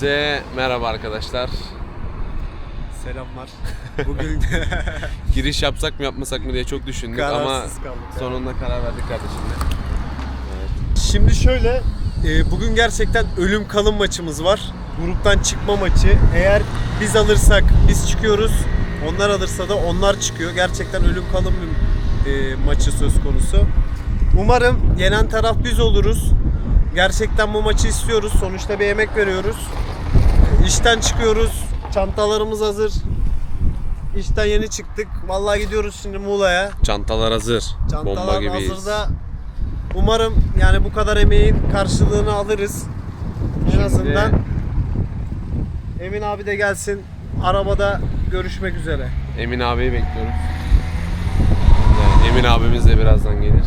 Size merhaba arkadaşlar. Selamlar. Bugün Giriş yapsak mı yapmasak mı diye çok düşündük ama kararsız kaldık. sonunda karar verdik kardeşimle. Şimdi şöyle, e, bugün gerçekten ölüm kalım maçımız var. Gruptan çıkma maçı. Eğer biz alırsak biz çıkıyoruz. Onlar alırsa da onlar çıkıyor. Gerçekten ölüm kalım e, maçı söz konusu. Umarım yenen taraf biz oluruz. Gerçekten bu maçı istiyoruz. Sonuçta bir emek veriyoruz. İşten çıkıyoruz. Çantalarımız hazır. İşten yeni çıktık. Vallahi gidiyoruz şimdi Muğla'ya. Çantalar hazır. Bomba Çantalar gibiyiz. hazırda. Umarım yani bu kadar emeğin karşılığını alırız. En Şimdi- azından Emin abi de gelsin. Arabada görüşmek üzere. Emin abiyi bekliyoruz. Yani Emin abimiz de birazdan gelir.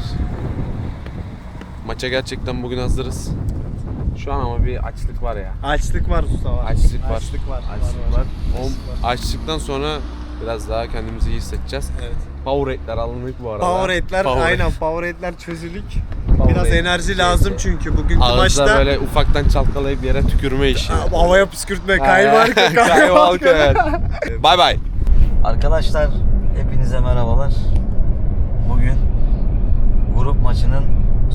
Maça gerçekten bugün hazırız. Şu an ama bir açlık var ya. Açlık var usta var. Açlık var. Açlık var. Açlık var. O açlıktan sonra biraz daha kendimizi iyi hissedeceğiz. Evet. Powerade alındık bu arada. Powerade Powerade. aynen Powerade çözülük. Powerade Biraz enerji lazım çünkü bugünkü Ağızda maçta böyle ufaktan çalkalayıp yere tükürme işi. Ha, havaya püskürtme, kaymarka. evet. Bay bay. Arkadaşlar hepinize merhabalar. Bugün grup maçının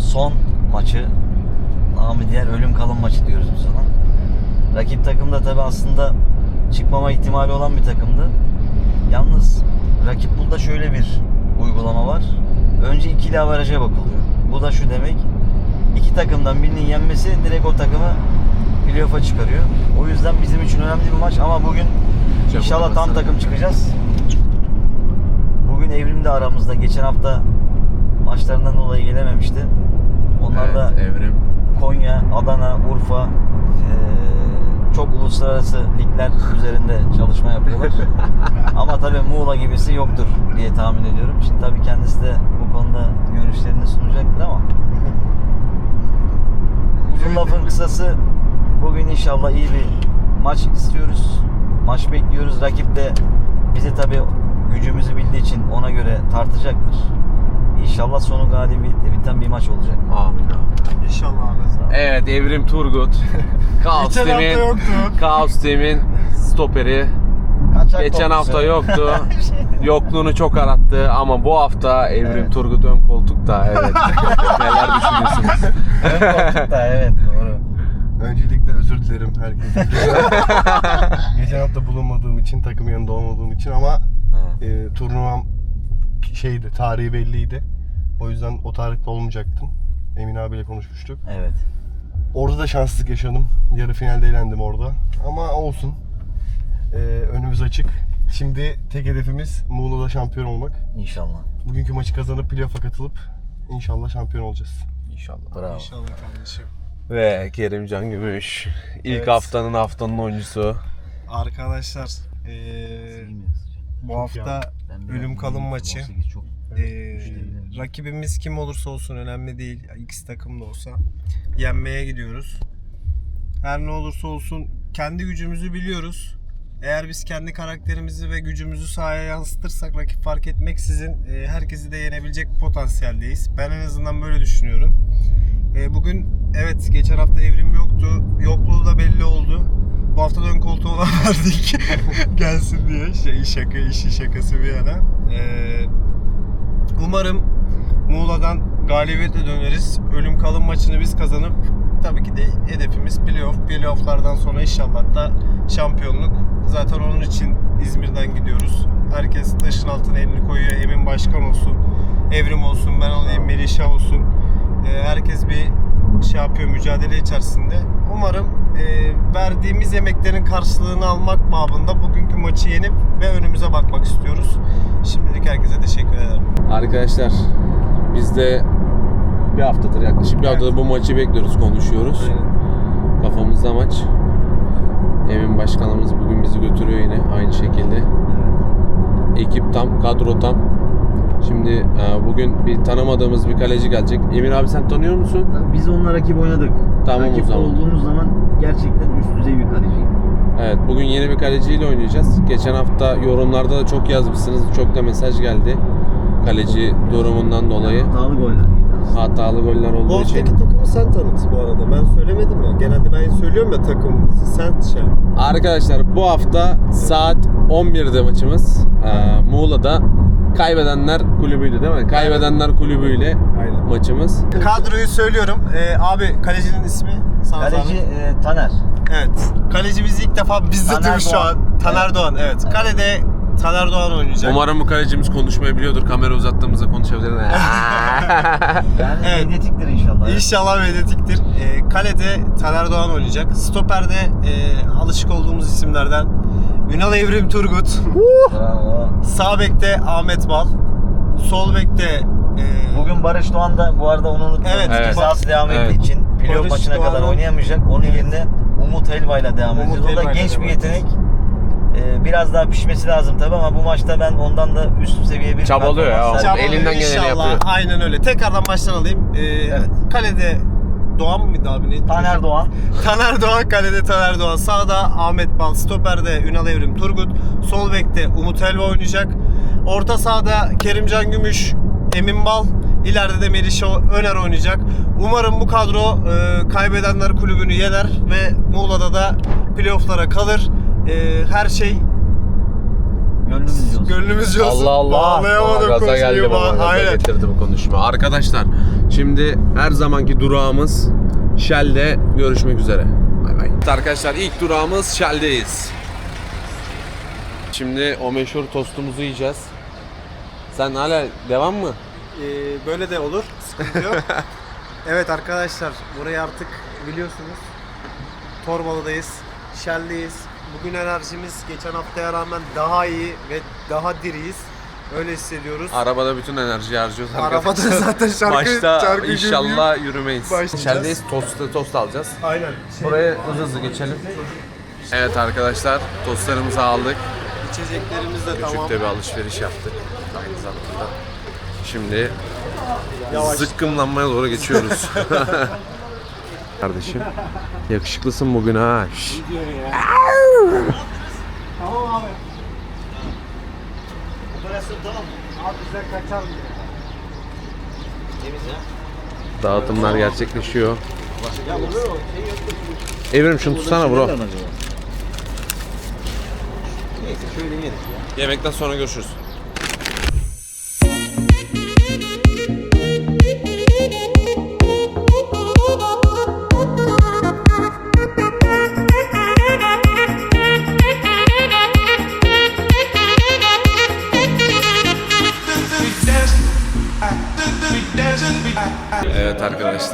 son maçı. Namı diğer ölüm kalım maçı diyoruz biz ona. Rakip takım da tabi aslında çıkmama ihtimali olan bir takımdı. Yalnız rakip bunda şöyle bir uygulama var. Önce ikili averaja bakılıyor. Bu da şu demek. iki takımdan birinin yenmesi direkt o takımı playoff'a çıkarıyor. O yüzden bizim için önemli bir maç ama bugün inşallah tam takım çıkacağız. Bugün Evrim de aramızda. Geçen hafta maçlarından dolayı gelememişti. Onlar da Evet, Evrim. Konya, Adana, Urfa eee, çok uluslararası ligler üzerinde çalışma yapıyorlar. Ama tabii Muğla gibisi yoktur diye tahmin ediyorum. Şimdi tabii kendisi de bu konuda görüşlerini sunacaktır ama uzun lafın kısası bugün inşallah iyi bir maç istiyoruz. Maç bekliyoruz. Rakip de bizi tabii gücümüzü bildiği için ona göre tartacaktır. İnşallah sonu galibiyetle biten bir maç olacak. Amin abi. İnşallah abi. Evet Evrim Turgut. Kaos Geçen hafta Team'in yoktu. Kaos Team'in stoperi. Kaçak Geçen topçusu. hafta yoktu. Yokluğunu çok arattı ama bu hafta Evrim Evet. Turgut ön koltukta. Evet. Neler düşünüyorsunuz? Ön koltukta evet doğru. Öncelikle özür dilerim herkese. Geçen hafta bulunmadığım için, takım yanında olmadığım için ama e, turnuvam şeydi, tarihi belliydi. O yüzden o tarihte olmayacaktım. Emin abiyle konuşmuştuk. Evet. Orada da şanssızlık yaşadım. Yarı finalde elendim orada. Ama olsun. E, önümüz açık. Şimdi tek hedefimiz Muğla'da şampiyon olmak. İnşallah. Bugünkü maçı kazanıp playoff'a katılıp inşallah şampiyon olacağız. İnşallah. Bravo. İnşallah kardeşim. Ve Kerimcan Gümüş. İlk Evet. haftanın haftanın oyuncusu. Arkadaşlar eee, bu hafta ölüm kalım maçı. Eee, rakibimiz kim olursa olsun önemli değil. X takım da olsa yenmeye gidiyoruz. Her ne olursa olsun kendi gücümüzü biliyoruz. Eğer biz kendi karakterimizi ve gücümüzü sahaya yansıtırsak rakip fark etmeksizin e, herkesi de yenebilecek potansiyeldeyiz. Ben en azından böyle düşünüyorum. E, bugün evet geçen hafta evrim yoktu. Yokluğu da belli oldu. Bu hafta ön koltuğu ona verdik. Gelsin diye. Şey, şaka işi şakası bir yana. E, umarım Muğla'dan galibiyetle döneriz. Ölüm kalım maçını biz kazanıp tabii ki de hedefimiz playoff. Playoff'lardan sonra inşallah da şampiyonluk. Zaten onun için İzmir'den gidiyoruz. Herkes taşın altına elini koyuyor. Emin Başkan olsun, Evrim olsun, ben olayım, Melişah olsun. Ee, herkes bir şey yapıyor mücadele içerisinde. Umarım e, verdiğimiz emeklerin karşılığını almak babında bugünkü maçı yenip ve önümüze bakmak istiyoruz. Şimdilik herkese teşekkür ederim. Arkadaşlar biz de bir haftadır yaklaşık bir haftadır bu maçı bekliyoruz, konuşuyoruz. Kafamızda maç. Emin başkanımız bugün bizi götürüyor yine aynı şekilde. Ekip tam, kadro tam. Şimdi e, bugün bir tanımadığımız bir kaleci gelecek. Emin abi sen tanıyor musun? Biz onunla rakip oynadık. Tamam o rakip zaman. olduğumuz zaman gerçekten üst düzey bir kaleci. Evet bugün yeni bir kaleciyle oynayacağız. Geçen hafta yorumlarda da çok yazmışsınız. Çok da mesaj geldi. Kaleci durumundan dolayı. Hatalı goller yedi Hatalı goller Bu olduğu için. haftaki takımı sen tanıt bu arada. Ben söylemedim ya. Genelde ben söylüyorum ya takımımızı. Sen şey. Arkadaşlar bu hafta saat 11'de maçımız. Ee, Muğla'da Kaybedenler Kulübü'ydü değil mi? Kaybedenler Kulübü'yle Aynen. maçımız. Kadroyu söylüyorum. Ee, abi kalecinin ismi sana Kaleci zahmet. e, Taner. Evet. Kalecimiz ilk defa bizde Taner tabii şu Doğan. an. Taner Doğan. Evet. Kalede Taner Doğan oynayacak. Umarım bu kalecimiz konuşmayı biliyordur. Kamera uzattığımızda konuşabilir. Yani Evet. inşallah. İnşallah medyatiktir. Ee, kalede Taner Doğan oynayacak. Stoper'de e, alışık olduğumuz isimlerden Ünal Evrim Turgut. Bravo. Sağ bekte Ahmet Bal. Sol bekte e, Bugün Barış Doğan da bu arada onu unuttum. Evet. Evet. Cezası devam ettiği Evet. için playoff Barış maçına kadar Doğan'ın- oynayamayacak. Onun yerine Umut Helva ile devam Umut edeceğiz. O da ile genç bir devam yetenek. Ee, biraz daha pişmesi lazım tabii ama bu maçta ben ondan da üst seviye bir Çabalıyor ya, performans sergileyeceğim. elinden geleni İnşallah. yapıyor. Aynen öyle. Tekrardan baştan alayım. Ee, Evet. Kalede Doğan mıydı abi? Ne? Taner Doğan. Taner Doğan kalede Taner Doğan. Sağda Ahmet Bal, stoperde Ünal Evrim Turgut. Sol bekte Umut Helva oynayacak. Orta sahada Kerimcan Gümüş, Emin Bal. İleride de Melih Öner oynayacak. Umarım bu kadro e, kaybedenler kulübünü yener ve Muğla'da da playofflara kalır. E, her şey Gönlümüz olsun. gönlümüzce olsun. Allah Allah. Bağlayamadım Gaza konuşmayı. geldi baba. Ba- Gaza Aynen. getirdi bu konuşma. Arkadaşlar şimdi her zamanki durağımız Shell'de görüşmek üzere. Bay bay. Arkadaşlar ilk durağımız Shell'deyiz. Şimdi o meşhur tostumuzu yiyeceğiz. Sen hala devam mı? Ee, böyle de olur. Sıkıntı yok. evet arkadaşlar burayı artık biliyorsunuz. Torbalı'dayız. Shell'deyiz. Bugün enerjimiz geçen haftaya rağmen daha iyi ve daha diriyiz. Öyle hissediyoruz. Arabada bütün enerjiyi harcıyoruz Arabada arkadaşlar. zaten şarkı- Başta şarkı inşallah yürümeyiz. Başlayacağız. Shell'deyiz tost, tost alacağız. Aynen. Şey, Buraya hızlı hızlı geçelim. Evet arkadaşlar tostlarımızı aldık. içeceklerimiz de Küçük tamam. de bir alışveriş yaptık aynı zamanda. Şimdi Yavaş. zıkkımlanmaya doğru geçiyoruz. Kardeşim yakışıklısın bugün ha. Şş. Tamam abi. Operasyon tamam mı? Abi bize kaçar mı? Dağıtımlar gerçekleşiyor. Evrim şunu tutsana bro. Yemekten sonra görüşürüz.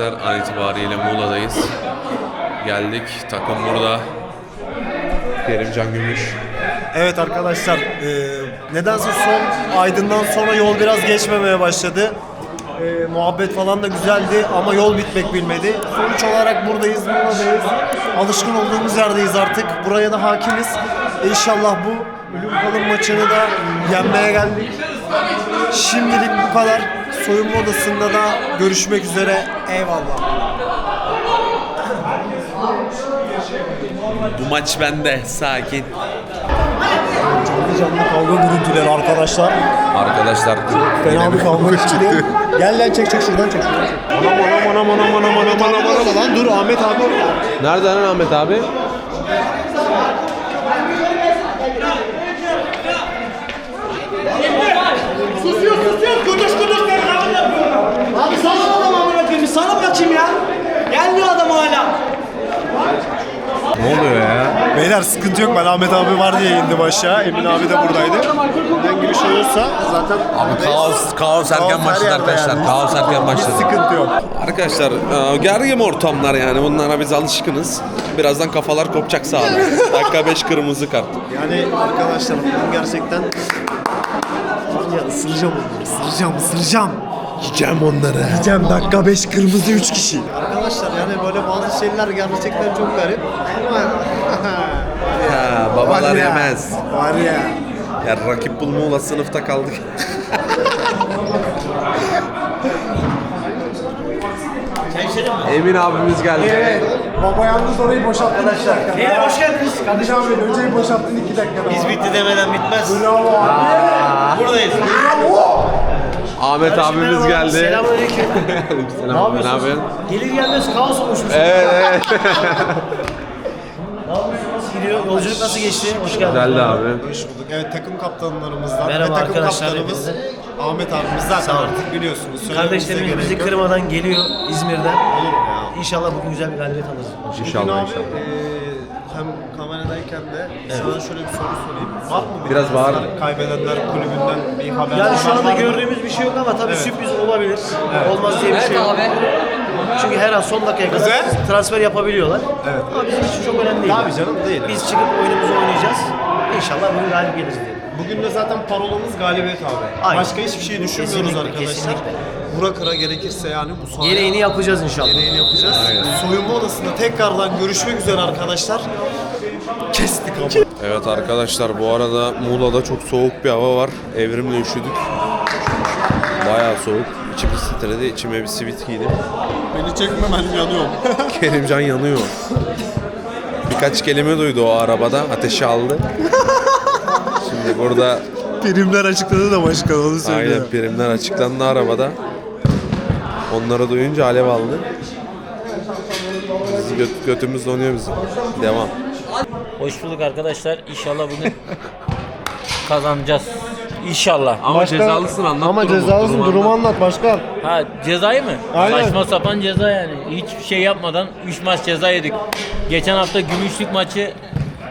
Arkadaşlar an itibariyle Muğla'dayız. Geldik takım burada. Kerimcan Gümüş. Evet arkadaşlar, e, nedense son Aydın'dan sonra yol biraz geçmemeye başladı. E, muhabbet falan da güzeldi ama yol bitmek bilmedi. Sonuç olarak buradayız, buradayız. Alışkın olduğumuz yerdeyiz artık. Buraya da hakimiz. İnşallah bu ölüm maçını da yenmeye geldik. Şimdilik bu kadar. Soyunma odasında da görüşmek üzere. Eyvallah. Bu maç bende sakin. Canlı canlı kavga görüntüleri arkadaşlar. Arkadaşlar Fena bir kavga çıktı. Gel lan çek çek şuradan çek şuradan çek. Anam anam anam anam anam anam anam lan dur Ahmet abi. nerede lan Ahmet abi? Susuyor susuyor kuduş der Abi sana adam amına koyayım sana mı kaçayım ya? Gelmiyor adam hala. Ne oluyor ya? Beyler sıkıntı yok ben Ahmet abi var diye indim aşağı. Emin abi de buradaydı. Herhangi bir şey olursa zaten Abi kaos, kaos erken başladı arkadaşlar. yani. Kaos erken Hiç başladı. sıkıntı yok. Arkadaşlar e, gergin ortamlar yani bunlara biz alışkınız. Birazdan kafalar kopacak sağda. Dakika 5 kırmızı kart. Yani arkadaşlar gerçekten ya ısıracağım onları. Isıracağım ısıracağım. Yiyeceğim onları. Yiyeceğim dakika 5 kırmızı 3 kişi. Arkadaşlar yani böyle bazı şeyler gerçekten çok garip. Ama Ha, babalar Var ya, yemez. Var ya. Ya rakip bulma sınıfta kaldık. Emin abimiz geldi. Baba yalnız orayı boşalttın arkadaşlar. Beyler hoş geldiniz. Kardeşim abi önceyi boşalttın 2 dakikada. Biz bitti demeden bitmez. Bravo abi. Buradayız. Ahmet abimiz geldi. Selamünaleyküm. Selam abi, ne yapıyorsun? Gelir gelmez kaos olmuşmuş. Evet evet. Ne yapıyorsun? Nasıl gidiyor? Yolculuk nasıl geçti? Hoş geldin. Güzeldi abi. Hoş bulduk. Evet takım kaptanlarımızdan Merhaba ve takım arkadaşlar kaptanımız hepinize. Ahmet abimiz zaten olun. artık biliyorsunuz. Söylememize Kardeşlerimiz gerek bizi yok. kırmadan geliyor İzmir'den. Olur mu ya? İnşallah bugün güzel bir galibiyet alırız. Bugün İnşallah abi inşallah. eee, hem kameradayken de sana şöyle bir soru sorayım. Var mı bir Biraz bağır. Kaybedenler kulübünden bir haber? Yani şu anda gördüğümüz bir şey yok ama tabii sürpriz olabilir. Olmaz diye bir şey yok. Çünkü her an son dakikaya kadar Güzel. transfer yapabiliyorlar. Evet. Ama bizim için çok önemli değil. Tabii canım, değil. Biz çıkıp oyunumuzu oynayacağız. İnşallah bugün galip geliriz diye. Bugün de zaten parolamız galibiyet abi. Aynen. Başka hiçbir şey düşünmüyoruz Kesinlikle, arkadaşlar. kesinlikle. Vura kıra gerekirse yani bu sahaya Gereğini yapacağız inşallah. gereğini yapacağız. Soyunma odasında tekrardan görüşmek üzere arkadaşlar. Kestik ama. Evet arkadaşlar bu arada Muğla'da çok soğuk bir hava var. Evrimle üşüdük. Bayağı soğuk. İçimiz titredi. İçime bir sivit giydim. Beni çekme ben yanıyorum. Kerimcan yanıyor. Birkaç kelime duydu o arabada. Ateşi aldı. Şimdi burada Primler açıkladı da başkan onu aynen primler açıklandı arabada. Onları duyunca alev aldı. Bizi göt, götümüz donuyor bizim. Devam. Hoş bulduk arkadaşlar. İnşallah bugün kazanacağız. İnşallah. Ama cezalısın anlat Ama cezalısın durumu anlat başkan. Ha cezayı mı? Aynen. Saçma sapan ceza yani. Hiçbir şey yapmadan 3 maç ceza yedik. Geçen hafta Gümüşlük maçı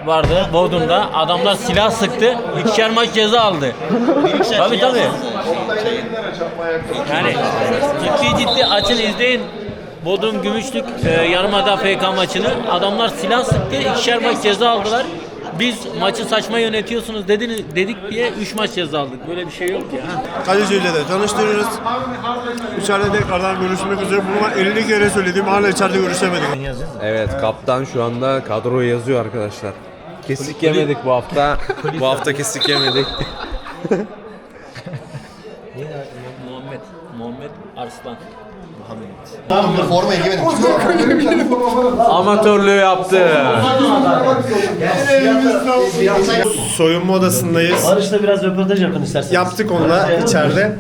vardı Bodrum'da. Adamlar silah sıktı. İkişer maç ceza aldı. tabii tabii. Yani ciddi ciddi açın izleyin. Bodrum Gümüşlük e, Yarımada FK maçını. Adamlar silah sıktı. ikişer maç ceza aldılar. Biz maçı saçma yönetiyorsunuz dediniz, dedik diye 3 maç ceza aldık. Böyle bir şey yok ya. Kaleciyle de tanıştırırız. İçeride tekrardan görüşmek üzere. Bunu ben 50 kere söyledim. Hala içeride görüşemedik. Evet kaptan şu anda kadroyu yazıyor arkadaşlar. Kesik yemedik bu hafta. bu hafta kesik yemedik. Muhammed, Muhammed Arslan. Formayı giyemedim. Amatörlüğü yaptı. Soyunma odasındayız. Barış'la biraz röportaj yapın isterseniz. Yaptık onunla içeride.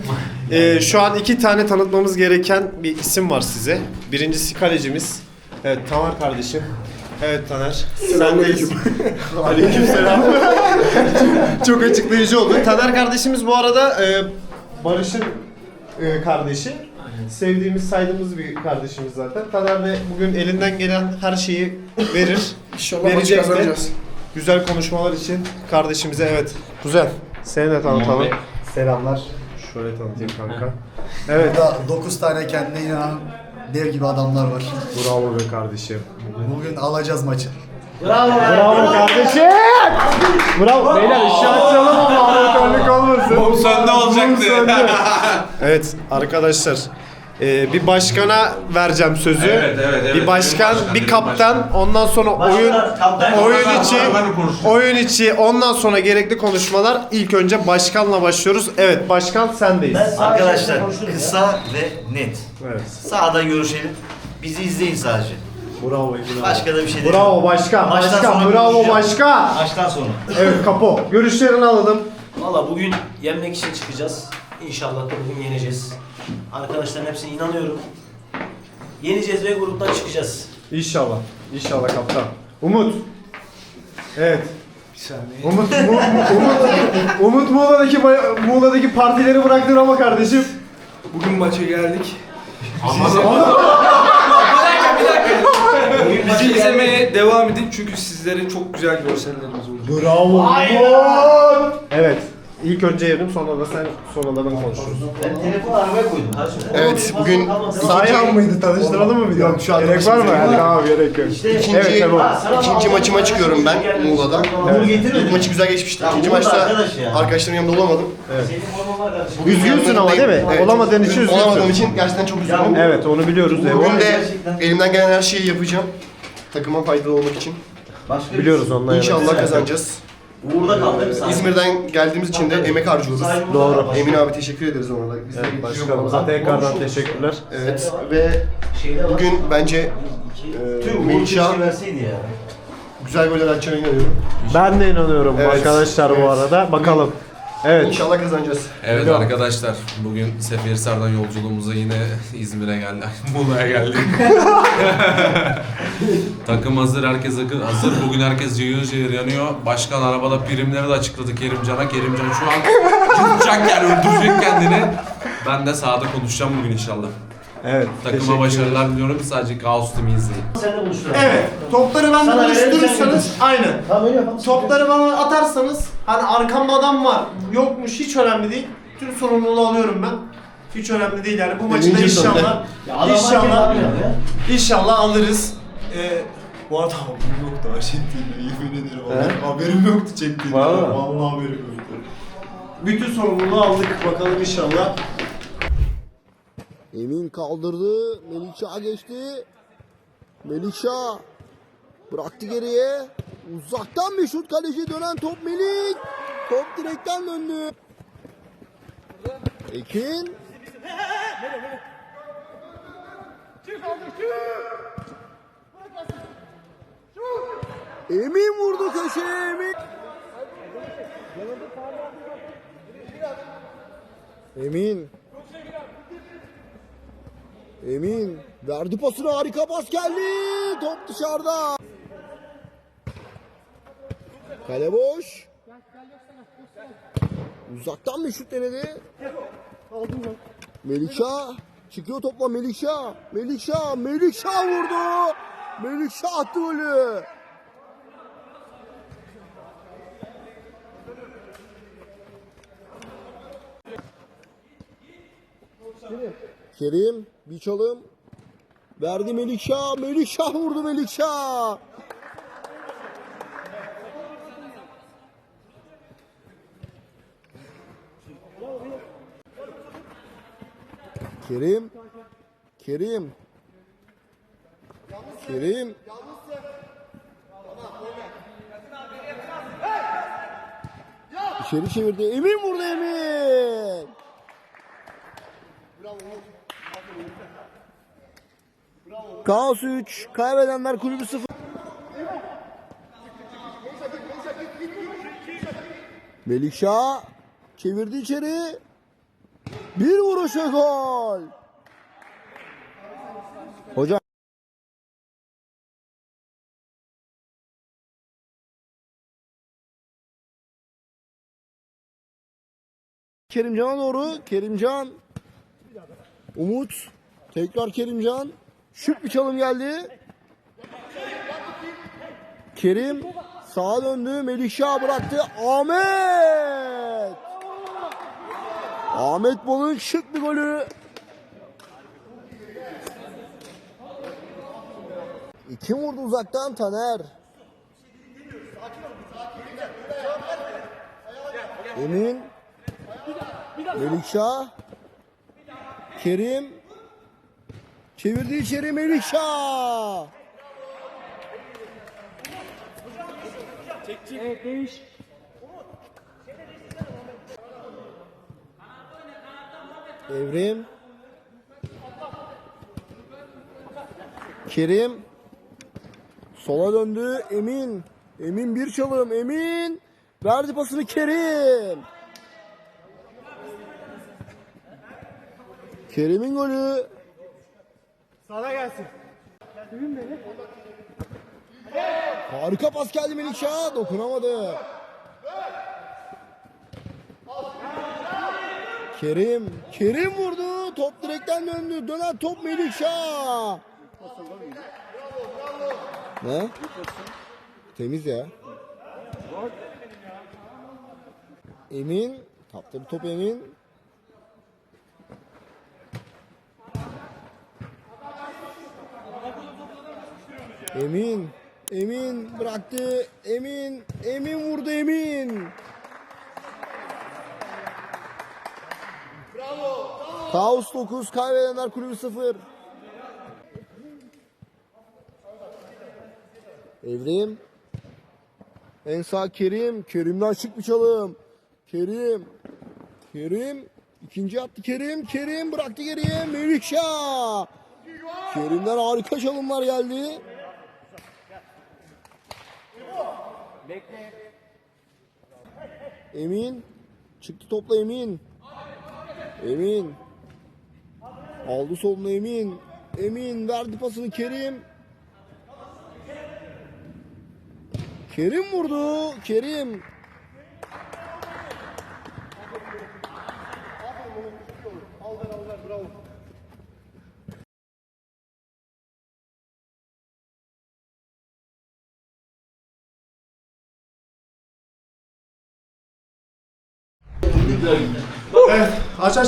Ee, şu an iki tane tanıtmamız gereken bir isim var size. Birincisi kalecimiz. Evet Taner kardeşim. Evet Taner. Sendeyiz. Aleyküm selam. Çok açıklayıcı oldu. Taner kardeşimiz bu arada e, Barış'ın e, kardeşi. Sevdiğimiz, saydığımız bir kardeşimiz zaten. Taner de bugün elinden gelen her şeyi verir. İnşallah Verecek maçı de. kazanacağız. Güzel konuşmalar için kardeşimize evet. Güzel. Seni de tanıtalım. Selamlar. Şöyle tanıtayım kanka. Evet. Burada 9 tane kendine inanan dev gibi adamlar var. Bravo be kardeşim. Bugün alacağız maçı. Bravo kardeşim. Bravo. Beyler işi açalım ama amatörlük olmasın. Bom sende olacaktı. evet arkadaşlar. E, bir başkana vereceğim sözü. Evet, evet, evet. Bir başkan, Bir başkan, bir bir kaptan, ondan sonra oyun oyun içi oyun içi ondan sonra gerekli konuşmalar. İlk önce başkanla başlıyoruz. Evet, başkan sendeyiz. Arkadaşlar kısa ve net. Evet. Sağda görüşelim. Bizi izleyin sadece. Bravo. bravo. Başka da bir şey Bravo başkan. Maçtan Başkan. sonra Bravo konuşacağım. başkan. Maçtan sonra. Evet kapo. Görüşlerini alalım. Valla bugün yenmek için çıkacağız. İnşallah da bugün yeneceğiz. Arkadaşların hepsine inanıyorum. Yeneceğiz ve gruptan çıkacağız. İnşallah. İnşallah kaptan. Umut. Evet. Umut, Mu- Umut, Umut Muğla'daki bay- Muğla'daki partileri bıraktın ama kardeşim. Bugün maça geldik. Bizi izlemeye devam edin çünkü sizlere çok güzel görsellerimiz olacak. Bravo. Umut. Evet. İlk önce Evrim sonra da sen sonra da ben konuşuruz. Ben telefonu arabaya koydum. Kardeşim. Evet bugün Sayhan mıydı? Tanıştıralım mı bir daha? Yok, şu anda Gerek var mı? tanıştıralım. Tamam gerek yok. İkinci, Evet Sebo. ikinci maçıma çıkıyorum ben Muğla'dan. Bunu getirmedin. İlk maçı güzel geçmişti. İkinci maçta arkadaşlarım yanımda olamadım. Bugün Üzgünsün ama değil mi? yanlarındayım. Olamadığın için üzgünsün. Olamadığım için gerçekten çok üzüldüm. Evet onu biliyoruz. Bugün de elimden gelen her şeyi yapacağım. Takıma faydalı olmak için. Başka Biliyoruz yana. İnşallah kazanacağız. Uğur'da kaldı değil mi sen? İzmir'den geldiğimiz için de emek harcıyoruz. Doğru. Emin abi teşekkür ederiz ona da. Biz de Evet, getiriyor başkanımıza bana. tekrardan teşekkürler. Evet ve bugün bence e, Tüh, Uğur Melihcan keşke verseydi ya. güzel goller atacağına inanıyorum. Ben de inanıyorum Evet. arkadaşlar bu Evet. arada. Bakalım. Evet. İnşallah kazanacağız. Evet Devam. arkadaşlar bugün Seferihisar'dan yolculuğumuza yine İzmir'e geldik. Muğla'ya geldik. Takım hazır, herkes hazır. Bugün herkes cayır cayır yanıyor. Başkan arabada primleri de açıkladı Kerimcan'a. Kerimcan şu an yutacak yani öldürecek kendini. Ben de sahada konuşacağım bugün inşallah. Evet. Takıma başarılar diliyorum. Sadece Kaos Team'i izleyin. Sen de buluşturalım. Evet. Topları ben Sana verelim, buluşturursanız aynen. Tamam öyle yapalım. Topları bana atarsanız hani arkamda adam var yokmuş hiç önemli değil. Tüm sorumluluğu alıyorum ben. Hiç önemli değil yani bu maçı da Birinci inşallah Ya adam varken inşallah ya. inşallah alırız. Ee, bu arada haberim yoktu ha çektiğimde yemin ederim haberim, haberim yoktu çektiğimde. Vallahi. Vallahi haberim yoktu. Bütün sorumluluğu aldık bakalım inşallah. Emin kaldırdı. Melihşah geçti. Melihşah bıraktı geriye. Uzaktan bir şut kaleci dönen top Melik. Top direkten döndü. Ekin. Emin vurdu köşeye Emin. Emin. Emin verdi pasını harika pas geldi. Top dışarıda. Kale boş. Uzaktan bir şut denedi. Melikşah çıkıyor topla Melikşah. Melikşah, Melikşah vurdu. Melikşah attı golü. Kerim bir çalım. Verdi Melikşah. Melikşah vurdu Melikşah. Kerim. Kerim. Kerim. İçeri çevirdi. Emin vurdu Emin. Kaos 3. Kaybedenler kulübü 0. Melikşah çevirdi içeri. Bir vuruşa gol. Hocam Kerimcan'a doğru. Kerimcan. Umut. Tekrar Kerimcan. Şık bir çalım geldi. Kerim sağa döndü. Melihşah bıraktı. Ahmet. Ahmet Bol'un şık bir golü. İki vurdu uzaktan Taner. Emin. Melihşah. Kerim. Çevirdi içeri Melihşah. Evrim. Kerim. Sola döndü. Emin. Emin bir çalım. Emin. Verdi pasını Kerim. Kerim'in golü. Sana gelsin. Harika pas geldi Melikşah. Dokunamadı. Kerim. Kerim vurdu. Top direkten döndü. Dönen top Melikşah. Ne? Temiz ya. Emin. Taptı bir top Emin. Emin. Emin bıraktı. Emin. Emin vurdu Emin. Kaos 9, kaybedenler kulübü 0. Evrim. En sağ Kerim. Kerim'den şık bir çalım. Kerim. Kerim. İkinci attı Kerim. Kerim bıraktı geriye. Melikşah. Kerim'den harika çalımlar geldi. Emin. Çıktı topla Emin. Emin. Aldı soluna Emin. Emin verdi pasını Kerim. Kerim vurdu. Kerim. Aç aç.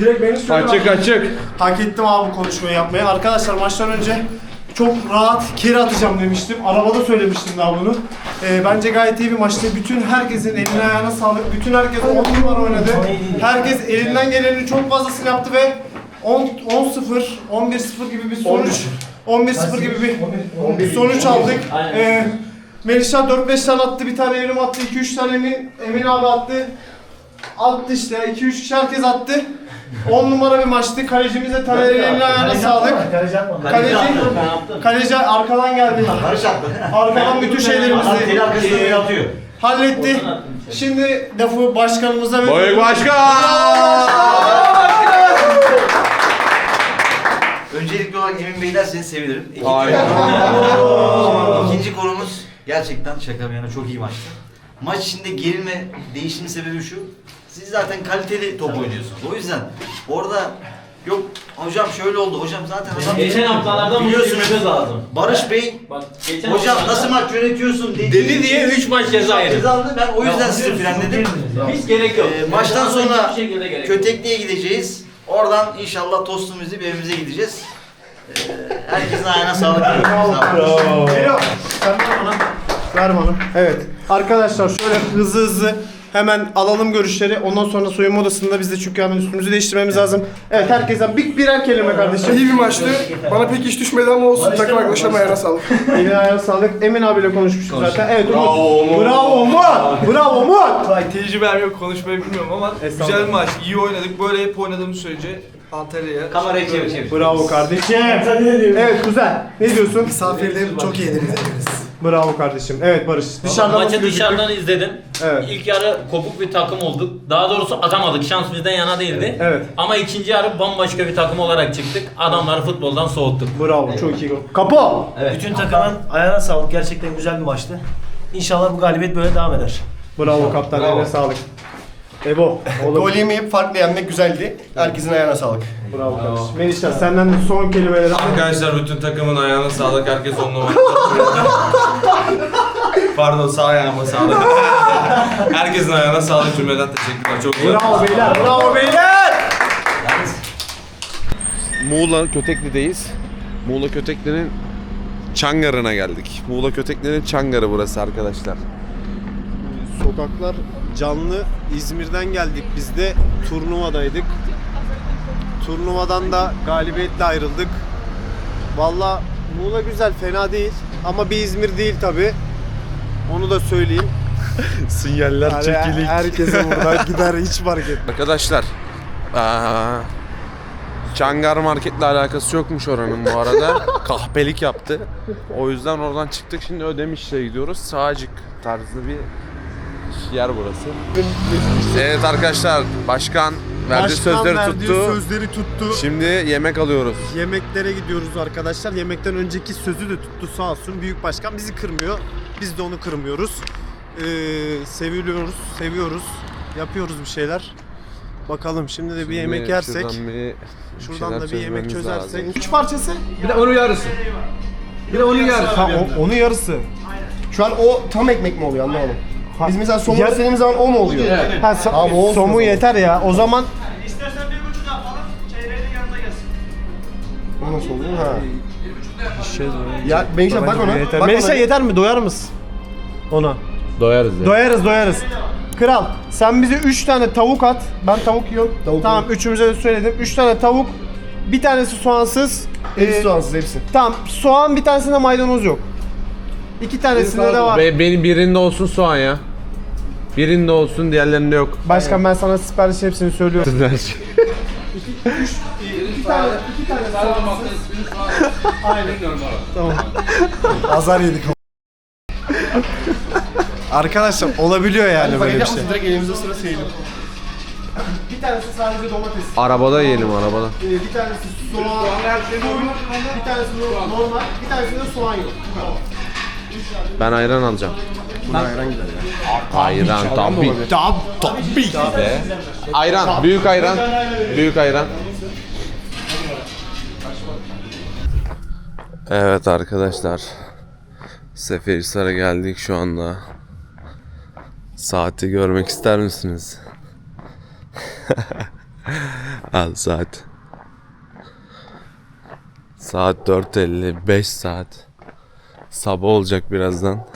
Direkt beni söyle. Açık açık. Hak ettim abi bu konuşmayı yapmayı. Arkadaşlar maçtan önce çok rahat kere atacağım demiştim. Arabada söylemiştim daha bunu. Ee, bence gayet iyi bir maçtı. Bütün herkesin eline ayağına sağlık. Bütün herkes 10 numara oynadı. Herkes elinden gelenin çok fazlasını yaptı ve 10 10-0, 11-0 gibi bir sonuç. 11-0 gibi bir sonuç aldık. Ee, Melisa 4-5 tane attı, bir tane Evrim attı, 2-3 tane Emin, Emin abi attı. Attı işte, 2-3 kişi herkes attı. 10 numara bir maçtı. Kalecimiz de Taner'in eline ayağına sağlık. Kaleci, kaleci arkadan geldi. Arkadan bütün şeylerimizi Teli e, beni atıyor. halletti. Şimdi lafı başkanımıza Büyük veriyorum. başkan! Öncelikli olarak Emin Bey derseniz sevinirim. İkinci. İkinci konumuz gerçekten şaka bir yana çok iyi maçtı. Maç içinde gerilme değişimi sebebi şu. Siz zaten kaliteli top oynuyorsunuz. O yüzden orada yok hocam şöyle oldu hocam zaten adam Geçen haftalardan bunu biliyorsunuz lazım. Barış Bey Bak geçen hocam nasıl maç yönetiyorsun dediği dedi diye 3 maç ceza yedi. ceza aldı. Ben o yüzden sizi frenledim. Hiç gerek yok. Ee, maçtan Cezasına sonra hiçbir şekilde gerek yok. Kötekli'ye gideceğiz. Oradan inşallah tostumuzu bir evimize gideceğiz. Ee, herkesin ayağına sağlık. Sağ olun. Geliyor. Ver bana. Evet. Arkadaşlar şöyle hızlı hızlı hemen alalım görüşleri. Ondan sonra soyunma odasında biz de çünkü hemen üstümüzü değiştirmemiz lazım. Evet herkesten bir birer kelime kardeşim. İyi bir maçtı. Bana pek iş düşmedi ama olsun. Takım arkadaşlarıma ayağına sağlık. Eline ayağına sağlık. Emin abiyle konuşmuştuk zaten. Evet Umut. Bravo Umut. Bravo Umut. Vay tecrübem yok konuşmayı bilmiyorum ama güzel bir maç. İyi oynadık. Böyle hep oynadığımız sürece Antalya'ya. Kamerayı çevir çevir. Bravo kardeşim. Evet kuzen. Ne diyorsun? Misafirlerim çok iyi ederiz hepiniz. Bravo kardeşim. Evet Barış. Dışarıdan Maçı nasıl dışarıdan izledim. Evet. İlk yarı kopuk bir takım olduk. Daha doğrusu atamadık. Şans bizden yana değildi. Evet. Ama ikinci yarı bambaşka bir takım olarak çıktık. Adamları futboldan soğuttuk. Bravo. Çok iyi. Kapo. Bütün takımın ayağına sağlık. Gerçekten güzel bir maçtı. İnşallah bu galibiyet böyle devam eder. Bravo kaptan. Eline sağlık. Ebo. Oğlum. Gol yemeyip farklı yenmek güzeldi. Herkesin ayağına sağlık. Bravo kardeşim. Melisa senden de son kelimeleri Arkadaşlar bütün takımın ayağına sağlık. Herkes on numara. Pardon sağ ayağıma sağlık. Herkesin ayağına sağlık cümleden teşekkürler. Çok güzel. Bravo beyler. Bravo beyler. Muğla Kötekli'deyiz. Muğla Kötekli'nin Çangarı'na geldik. Muğla Kötekli'nin Çangarı burası arkadaşlar. Sokaklar canlı. İzmir'den geldik biz de turnuvadaydık. Turnuvadan da galibiyetle ayrıldık. Valla Muğla güzel fena değil ama bir İzmir değil tabi. Onu da söyleyeyim. Sinyaller Yani herkese buradan gider hiç fark etmez. Arkadaşlar aa, Çangar Market'le alakası yokmuş oranın bu arada. Kahpelik yaptı. O yüzden oradan çıktık. Şimdi Ödemiş'le gidiyoruz. Sağcık tarzı bir yer burası. Evet arkadaşlar başkan verdiği Başkan sözleri verdiği tuttu. sözleri tuttu. Şimdi yemek alıyoruz. Yemeklere gidiyoruz arkadaşlar. Yemekten önceki sözü de tuttu sağ olsun. Büyük başkan bizi kırmıyor. Biz de onu kırmıyoruz. Ee, seviliyoruz, seviyoruz. Yapıyoruz bir şeyler. Bakalım şimdi de bir yemek yersek. Şuradan, bir, Şuradan şeyler da bir yemek çözmemiz çözersek. lazım. Üç parçası. Bir de onun yarısı. Bir de onun yarısı. Ha, o- onu yarısı. Şu an o tam ekmek mi oluyor anlamadım. Biz mesela somon Yar- istediğimiz zaman o mu oluyor? Ha, so- Abi olsun o somu zaman. yeter ya. O zaman İstersen bir buçuk yapalım. Çeyreğinin yanında gelsin. O nasıl oluyor? Ha. Ya Melisa bak ona. yeter. Bak Melisa ona. yeter mi? Doyar mısın? Ona. Doyarız ya. Doyarız doyarız. Kral sen bize 3 tane tavuk at. Ben tavuk yiyorum. Tavuk tamam yiyorum. üçümüze de söyledim. 3 tane tavuk. Bir tanesi soğansız. Hepsi Ee, soğansız hepsi. Tamam soğan bir tanesinde maydanoz yok. İki tanesinde de var. Be- benim birinde olsun soğan ya. Birinde olsun diğerlerinde yok. Başkan ben sana sipariş hepsini söylüyorum. İki tane, iki tane soğansız. Aynen. Tamam. Azar yedik. Arkadaşlar olabiliyor yani böyle bir şey. Direkt elimizde sıra seyelim. Bir tanesi sadece domates. Arabada yiyelim arabada. Ee, bir tanesi soğan, bir tanesi normal, bir tanesi de soğan yok. Ben ayran alacağım. Buna ayran gider ya. Ayran tabii. Tabii tabii. Ayran, büyük ayran. Büyük ayran. Evet arkadaşlar. Seferihisar'a geldik şu anda. Saati görmek ister misiniz? Al saat. Saat 4.50, 5 saat. Sabah olacak birazdan.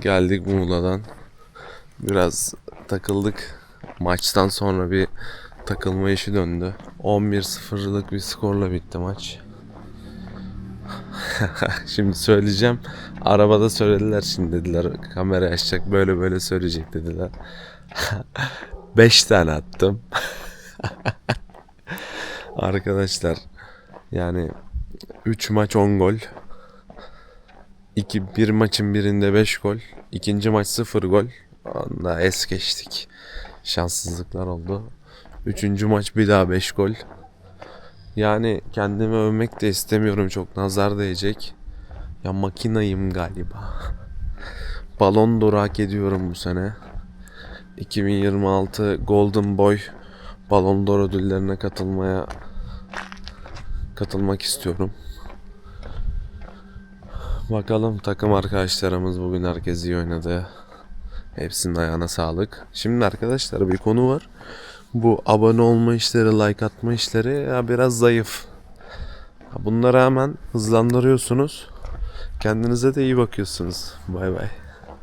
Geldik Muğla'dan. Biraz takıldık. Maçtan sonra bir takılma işi döndü. 11-0'lık bir skorla bitti maç. şimdi söyleyeceğim. Arabada söylediler şimdi dediler. Kamera açacak böyle böyle söyleyecek dediler. 5 tane attım. Arkadaşlar yani 3 maç 10 gol. 2 bir maçın birinde 5 gol. ikinci maç 0 gol. Onda es geçtik. Şanssızlıklar oldu. Üçüncü maç bir daha 5 gol. Yani kendimi övmek de istemiyorum çok nazar değecek. Ya makinayım galiba. Balon d'Or'u hak ediyorum bu sene. 2026 Golden Boy Balon d'Or ödüllerine katılmaya katılmak istiyorum. Bakalım takım arkadaşlarımız bugün herkes iyi oynadı. Hepsinin ayağına sağlık. Şimdi arkadaşlar bir konu var. Bu abone olma işleri, like atma işleri ya biraz zayıf. Bunları hemen hızlandırıyorsunuz. Kendinize de iyi bakıyorsunuz. Bay bay.